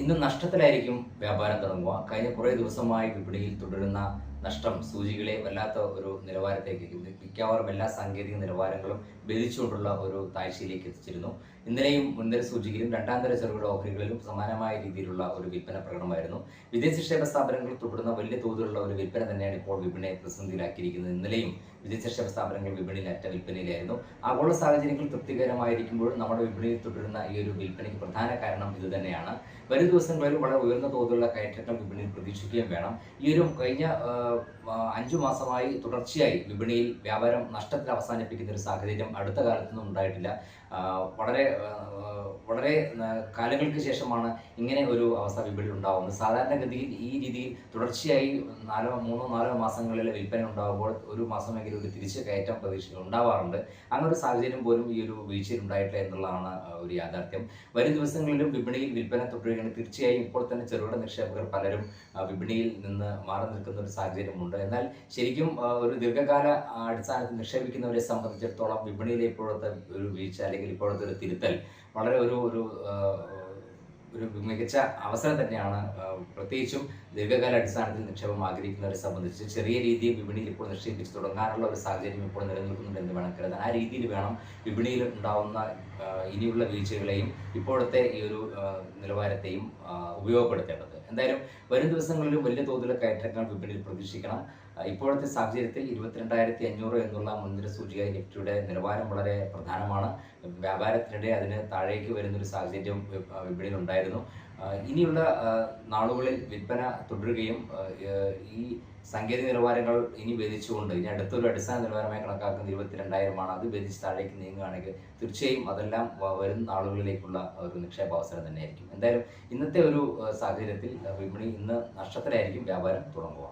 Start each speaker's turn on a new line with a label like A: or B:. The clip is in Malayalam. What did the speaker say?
A: ഇന്ന് നഷ്ടത്തിലായിരിക്കും വ്യാപാരം തുടങ്ങുക. കഴിഞ്ഞ കുറേ ദിവസമായി വിപണിയിൽ തുടരുന്ന നഷ്ടം സൂചികളെ വല്ലാത്ത ഒരു നിലവാരത്തേക്ക് മിക്കവാറും എല്ലാ സാങ്കേതിക നിലവാരങ്ങളും ഭേദിച്ചുകൊണ്ടുള്ള ഒരു താഴ്ചയിലേക്ക് എത്തിച്ചിരുന്നു. ഇന്നലെയും മുൻനിര സൂചികയിലും രണ്ടാം തര ചെറുകിട ഓഹരികളിലും സമാനമായ രീതിയിലുള്ള ഒരു വിൽപ്പന പ്രകടനമായിരുന്നു. വിദേശ നിക്ഷേപ സ്ഥാപനങ്ങൾ തുടരുന്ന വലിയ തോതിലുള്ള ഒരു വിൽപ്പന തന്നെയാണ് ഇപ്പോൾ വിപണിയെ പ്രതിസന്ധിയിലാക്കിയിരിക്കുന്നത്. ഇന്നലെയും വിദേശ നിക്ഷേപ സ്ഥാപനങ്ങൾ വിപണിയിൽ അറ്റ വിൽപ്പനയിലായിരുന്നു. ആഗോള സാഹചര്യങ്ങൾ തൃപ്തികരമായിരിക്കുമ്പോഴും നമ്മുടെ വിപണിയിൽ തുടരുന്ന ഈ ഒരു വിൽപ്പനയ്ക്ക് പ്രധാന കാരണം ഇത് തന്നെയാണ്. വരും ദിവസങ്ങളിൽ വളരെ ഉയർന്ന തോതിലുള്ള കയറ്റങ്ങൾ വിപണിയിൽ പ്രതീക്ഷിക്കുകയും വേണം. ഈ ഒരു കഴിഞ്ഞ അഞ്ചു മാസമായി തുടർച്ചയായി വിപണിയിൽ വ്യാപാരം നഷ്ടത്തിൽ അവസാനിപ്പിക്കുന്ന ഒരു സാഹചര്യം അടുത്ത കാലത്തൊന്നും ഉണ്ടായിട്ടില്ല. വളരെ വളരെ കാലങ്ങൾക്ക് ശേഷമാണ് ഇങ്ങനെ ഒരു അവസ്ഥ വിപണിയിൽ ഉണ്ടാകുന്നത് സാധാരണഗതിയിൽ ഈ രീതിയിൽ തുടർച്ചയായി നാലോ മൂന്നോ നാലോ മാസങ്ങളിൽ വിൽപ്പന ഉണ്ടാകുമ്പോൾ ഒരു മാസമെങ്കിലും ഒരു തിരിച്ചു കയറ്റം പ്രതീക്ഷ ഉണ്ടാവാറുണ്ട്. അങ്ങനെ ഒരു സാഹചര്യം പോലും ഈ ഒരു വീഴ്ചയിൽ ഉണ്ടായിട്ടില്ല എന്നുള്ളതാണ് ഒരു യാഥാർത്ഥ്യം. വരും ദിവസങ്ങളിലും വിപണിയിൽ വിൽപ്പന തുടരുകയാണ്. തീർച്ചയായും ഇപ്പോൾ തന്നെ ചെറുകിട നിക്ഷേപകർ പലരും വിപണിയിൽ നിന്ന് മാറി നിൽക്കുന്ന ഒരു സാഹചര്യമുണ്ട്. എന്നാൽ ശരിക്കും ഒരു ദീർഘകാല അടിസ്ഥാനത്തിൽ നിക്ഷേപിക്കുന്നവരെ സംബന്ധിച്ചിടത്തോളം വിപണിയിലെ ഇപ്പോഴത്തെ ഒരു വീഴ്ച അല്ലെങ്കിൽ ഇപ്പോഴത്തെ ഒരു തിരുത്തൽ വളരെ ഒരു ഒരു ഒരു മികച്ച അവസരം തന്നെയാണ് പ്രത്യേകിച്ചും ദീർഘകാല അടിസ്ഥാനത്തിൽ നിക്ഷേപം ആഗ്രഹിക്കുന്നവരെ സംബന്ധിച്ച് ചെറിയ രീതിയിൽ വിപണിയിൽ ഇപ്പോൾ നിക്ഷേപിച്ച് തുടങ്ങാനുള്ള ഒരു സാഹചര്യം ഇപ്പോൾ നിലനിൽക്കുന്നുണ്ട് എന്ന് വേണം കരുതാൻ. ആ രീതിയിൽ വേണം വിപണിയിൽ ഉണ്ടാവുന്ന ഇനിയുള്ള വീഴ്ചകളെയും ഇപ്പോഴത്തെ ഈ ഒരു നിലവാരത്തെയും ഉപയോഗപ്പെടുത്തേണ്ടത്. എന്തായാലും വരും ദിവസങ്ങളിലും വലിയ തോതിലുള്ള കയറ്റങ്ങൾ വിപണിയിൽ പ്രതീക്ഷിക്കണം. ഇപ്പോഴത്തെ സാഹചര്യത്തിൽ ഇരുപത്തിരണ്ടായിരത്തി അഞ്ഞൂറ് എന്നുള്ള മുൻനിര സൂചിക നിഫ്റ്റിയുടെ നിലവാരം വളരെ പ്രധാനമാണ്. വ്യാപാരത്തിനിടെ അതിന് താഴേക്ക് വരുന്നൊരു സാഹചര്യം വിപണിയിൽ ഉണ്ടായിരുന്നു ഉണ്ടായിരുന്നു. ഇനിയുള്ള നാളുകളിൽ വിൽപ്പന തുടരുകയും ഈ സാങ്കേതിക നിലവാരങ്ങൾ ഇനി വ്യതിച്ചുകൊണ്ട് ഇനി അടുത്തൊരു അടിസ്ഥാന നിലവാരമായി കണക്കാക്കുന്ന ഇരുപത്തിരണ്ടായിരമാണ് അത് വ്യതിച്ച് താഴേക്ക് നീങ്ങുകയാണെങ്കിൽ തീർച്ചയായും അതെല്ലാം വരും നാളുകളിലേക്കുള്ള ഒരു നിക്ഷേപ അവസരം തന്നെയായിരിക്കും. എന്തായാലും ഇന്നത്തെ ഒരു സാഹചര്യത്തിൽ വിപണി ഇന്ന് നഷ്ടത്തിലായിരിക്കും വ്യാപാരം തുടങ്ങുക.